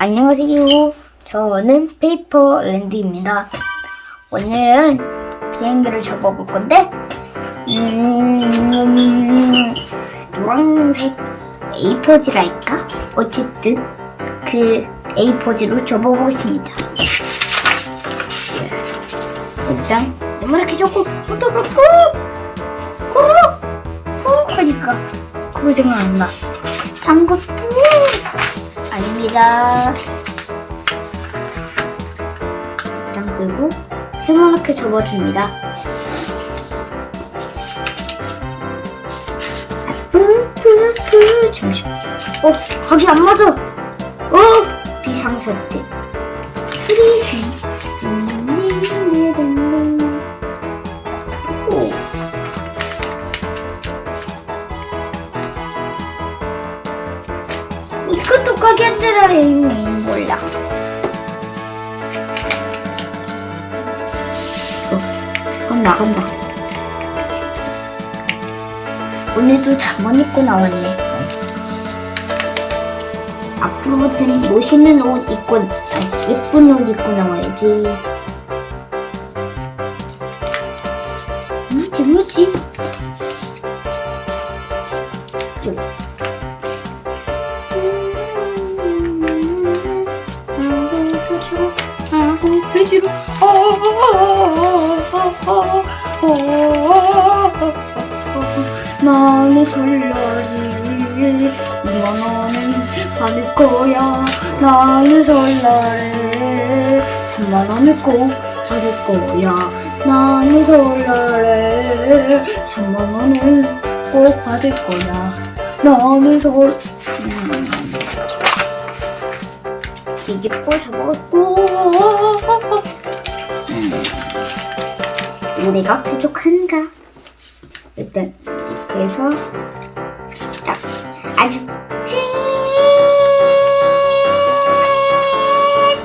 안녕하세요. 저는 페이퍼랜드입니다. 오늘은 비행기를 접어볼 건데, 음, 노란색 A4지랄까? 어쨌든, 그 A4지로 접어보겠습니다. 일단, 이렇게 접고, 손톱으로 꾹! 꾹! 꾹! 하니까, 그거 생각 안 나. 당구 꾹! 아닙니다. 일단 그리고 세모나게 접어줍니다. 잠시만. 어 각이 안 맞아. 어 비상사태. 이것도 가게 안 되라니 몰라. 어, 손 나간다. 오늘도 잠옷 입고 나왔네. 앞으로부터는 멋있는 옷 입고, 아니, 예쁜 옷 입고 나와야지. 뭐지, 뭐지? 나는 설날이 이만 원은 받을 거야 나는 설날에 3만 원을 꼭 받을 거야 나는 설날에 3만 원을 꼭 받을 거야 나는 설 음. 접었고 음. 우리가 부족한가 일단 이렇게 해서 딱 아주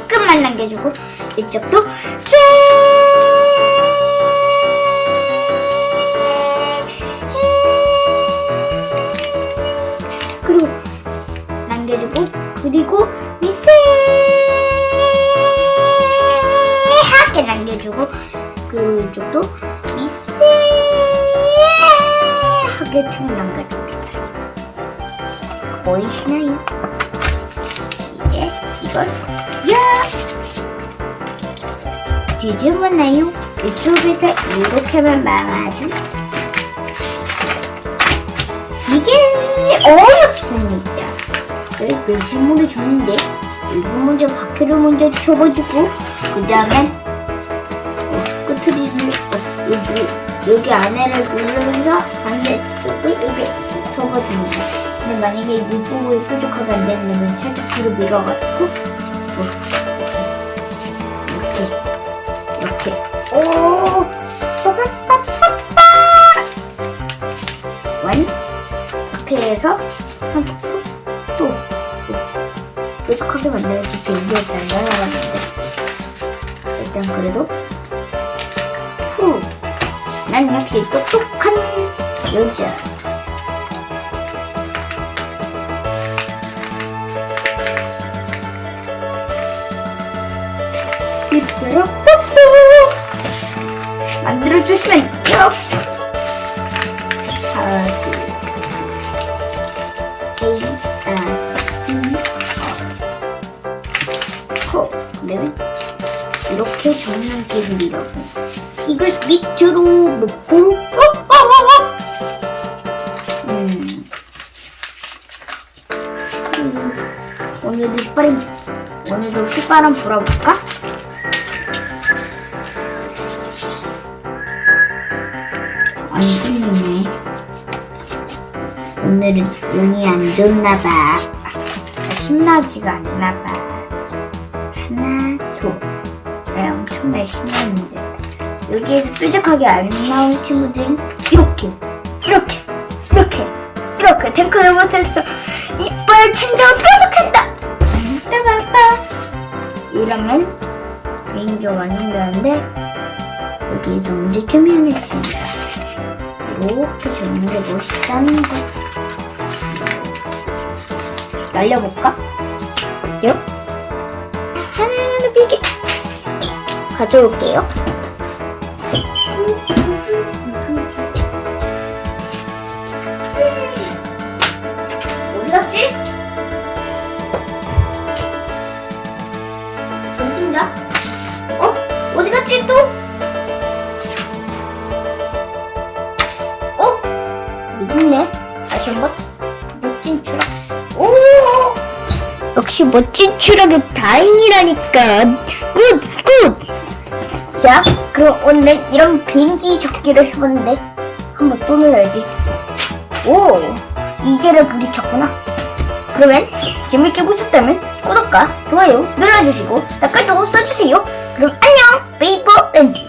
조금만 남겨주고 이쪽도 미세하게 남겨주고 그리고 이쪽도 미세하게 좀 남겨줍니다. 보이시나요? 이제 이걸 야 뒤집어놔요. 이쪽에서 이렇게만 막아줘. 이게 어렵습니다. 그 세모를 줬는데 이거 먼저 바퀴를 먼저 접어주고 그 끝트리를 어, 여기 여기 안에를 누르면서 반대쪽을 이렇게 접어줍니다. 근데 만약에 이 부분이 뾰족하게 안 되려면 살짝 뒤로 밀어가지고 어, 이렇게 이렇게 오 완 이렇게 해서 한쪽도 또 뾰족하게 만들어줄 때 이게 잘 나가는데 일단 그래도 후! 난 역시 똑똑한 여자. 삐뿌러 뽀뽀! 만들어주시면 요. 하나 둘 A S B 호 그다음에 이렇게 정면 기술이라고 이걸 밑으로 놓고 어? 어? 어? 어? 음. 음. 오늘도 휘바람 오늘도 휘바람 불어볼까? 안 들리네 오늘은 운이 안 좋나봐 신나지가 않나봐 하나 둘 네, 엄청나게 신났는데 여기에서 뾰족하게 안 나온 친구들은 이렇게 이렇게 이렇게 이렇게 탱크를 못해서 이빨 챙겨 뾰족한다 따바바 이러면 비행기가 완성되는데 여기서 문제점이 하나 있습니다 이렇게 접는 게 멋있다는 거 날려볼까? 요? 하늘하늘 비기 가져올게요. 갔지 또? 어? 있네. 다시 한번. 멋진 추락. 오! 역시 멋진 추락의 다행이라니까. 굿! 굿! 자, 그럼 오늘 이런 비행기 접기를 해봤는데 한번 또 눌러야지. 오! 이게를 부딪혔구나. 그러면 재밌게 보셨다면 구독과 좋아요 눌러주시고 댓글도 써주세요. 그럼 안녕! 베이버 랜드